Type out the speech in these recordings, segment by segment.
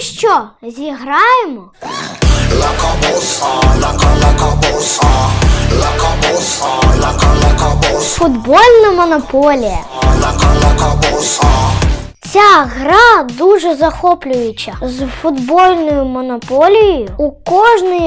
що, зіграємо? Футбольна монополія. Ця гра дуже захоплююча. З футбольною монополією у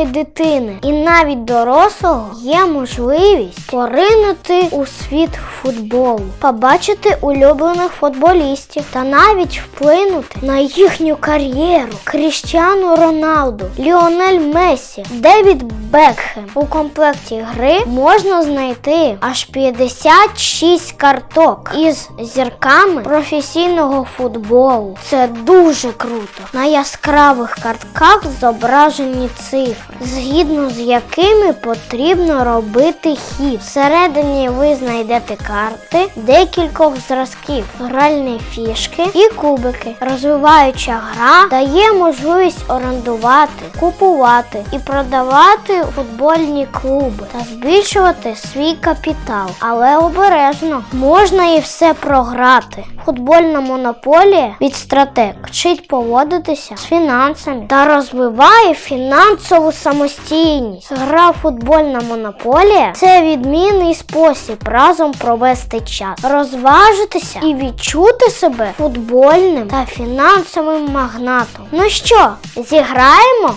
кожної дитини і навіть дорослого є можливість поринути у світ футболу, побачити улюблених футболістів та навіть вплинути на їхню кар'єру. Кріштіану Роналду, Ліонель Мессі, Девід Бекхем. У комплекті гри можна знайти аж 56 карток із зірками професійного футболу. Це дуже круто. На яскравих картках зображені цифри, згідно з якими потрібно робити хід. Всередині ви знайдете карти декількох зразків, гральні фішки і кубики. Розвиваюча гра дає можливість орендувати, купувати і продавати футбольні клуби та збільшувати свій капітал. Але обережно можна і все програти. Футбольна монополія від стратег вчить поводитися з фінансами та розвиває фінансову самостійність. Гра футбольна монополія це відмінний спосіб разом провести час, розважитися і відчути себе футбольним та фінансовим магнатом. Ну що, зіграємо?